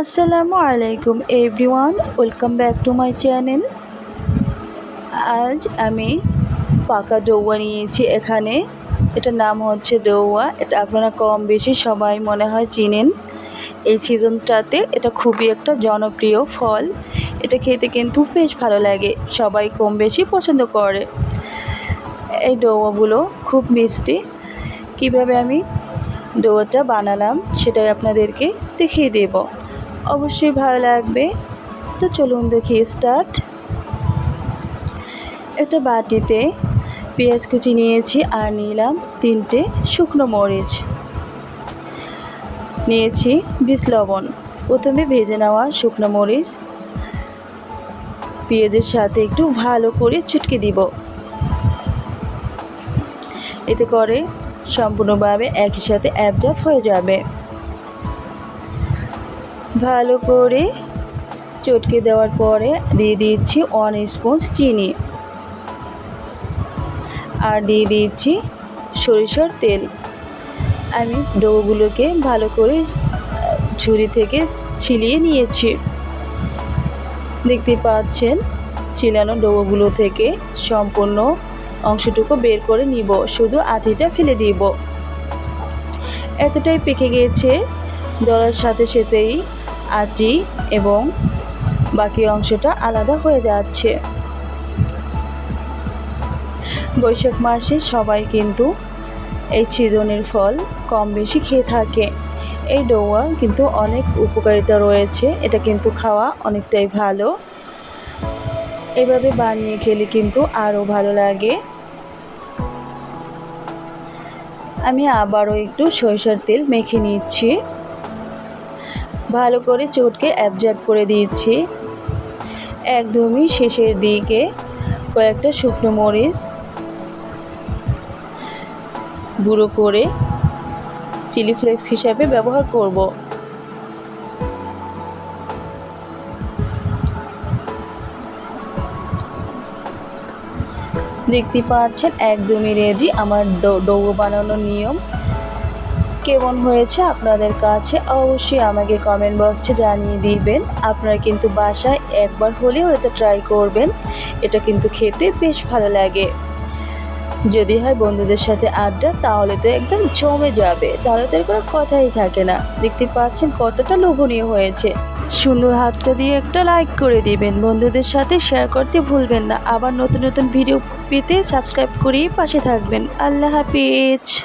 আসসালামু আলাইকুম everyone, welcome back to my channel. আজ আমি পাকা ডৌয়া নিয়েছি এখানে। এটার নাম হচ্ছে ডৌয়া এটা আপনারা কম বেশি সবাই মনে হয় চিনেন। এই সিজনটাতে এটা খুবই একটা জনপ্রিয় ফল। এটা খেতে কিন্তু বেশ ভালো লাগে। সবাই কম বেশি পছন্দ করে। এই ডৌয়াগুলো খুব মিষ্টি। কীভাবে আমি ডোয়াটা বানালাম সেটাই আপনাদেরকে দেখিয়ে দেব। অবশ্যই ভালো লাগবে। তো চলুন দেখি স্টার্ট একটা বাটিতে পেঁয়াজ কুচি নিয়েছি আর নিলাম তিনটে শুকনো মরিচ। নিয়েছি বিষ লবণ। প্রথমে ভেজে নেওয়া শুকনো মরিচ। পেঁয়াজের সাথে একটু ভালো করে চুটকে দিব। এতে করে সম্পূর্ণভাবে একই সাথে অ্যাবজর্ব হয়ে যাবে। ভালো করে চটকে দেওয়ার পরে দিয়ে দিচ্ছি ওয়ান স্পুন চিনি। আর দিয়ে দিচ্ছি সরিষার তেল। আমি ডোগুলোকে ভালো করে ঝুড়ি থেকে ছিলিয়ে নিয়েছি। দেখতে পাচ্ছেন চিলানো ডোগুলো থেকে সম্পূর্ণ অংশটুকু বের করে নিব। শুধু আটিটা ফেলে দিব। এতটাই পেকে গিয়েছে দলার সাথে সাথেই আটি এবং বাকি অংশটা আলাদা হয়ে যাচ্ছে। বৈশাখ মাসে সবাই কিন্তু এই সিজনের ফল কম বেশি খেয়ে থাকে। এই ডোয়া কিন্তু অনেক উপকারিতা রয়েছে, এটা কিন্তু খাওয়া অনেকটাই ভালো। এভাবে বানিয়ে খেলে কিন্তু আরও ভালো লাগে। আমি আবারও একটু সরিষার তেল মেখে নিচ্ছি। ভালো করে চটকে অ্যাবজর্ব করে দিচ্ছি। একদমই শেষের দিকে কয়েকটা শুকনো মরিচ গুঁড়ো করে চিলি ফ্লেক্স হিসাবে ব্যবহার করব। দেখতে পাচ্ছেন, একদমই রেডি আমার ডৌগো বানানোর নিয়ম। কেমন হয়েছে আপনাদের কাছে অবশ্যই আমাকে কমেন্ট বক্সে জানিয়ে দিবেন। আপনারা কিন্তু বাসায় একবার হলেও এটা ট্রাই করবেন। এটা কিন্তু খেতে বেশ ভালো লাগে। যদি হয় বন্ধুদের সাথে আড্ডা, তাহলে তো একদম জমে যাবে। তাহলে তো কোনো কথাই থাকে না। দেখতে পাচ্ছেন কতটা লোভনীয় হয়েছে। সুন্দর হাতটা দিয়ে একটা লাইক করে দিবেন। বন্ধুদের সাথে শেয়ার করতে ভুলবেন না। আবার নতুন নতুন ভিডিও পেতে সাবস্ক্রাইব করেই পাশে থাকবেন। আল্লাহ হাফিজ।